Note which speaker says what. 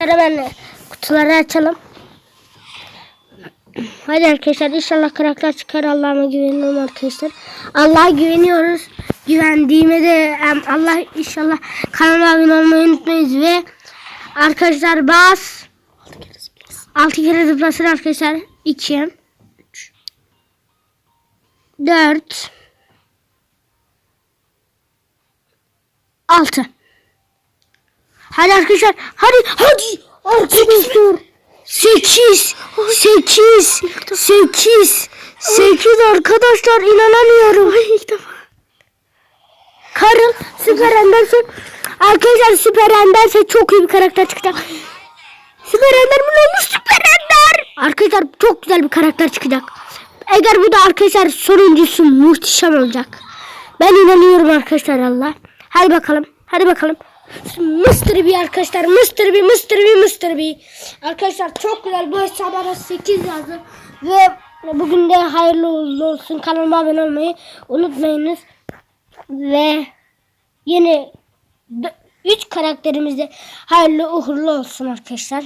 Speaker 1: Hemen kutuları açalım. Hadi arkadaşlar inşallah karakter çıkar Allah'ıma güveniyorum arkadaşlar. Allah'a güveniyoruz. Güvendiğime de Allah inşallah kanala abone olmayı unutmayız ve arkadaşlar bas 6 kere zıplasın arkadaşlar 2 3 4 6 Hadi arkadaşlar hadi hadi arkadaşlar 8 8 8 8 arkadaşlar inanamıyorum. Ay ilk defa. Karıl Süper Ender'se arkadaşlar Süper Ender'se çok iyi bir karakter çıkacak. Süper Ender mi olmuş Süper Ender? Arkadaşlar çok güzel bir karakter çıkacak. Eğer bu da arkadaşlar sonuncusu muhteşem olacak. Ben inanıyorum arkadaşlar Allah. Hadi bakalım. Hadi bakalım. Mr. B arkadaşlar. Mr. B, Mr. B, Mr. B. Arkadaşlar çok güzel. Bu hesabara 8 yazdı. Ve bugün de hayırlı uğurlu olsun. Kanalıma abone olmayı unutmayınız. Ve yeni 3 karakterimizde hayırlı uğurlu olsun arkadaşlar.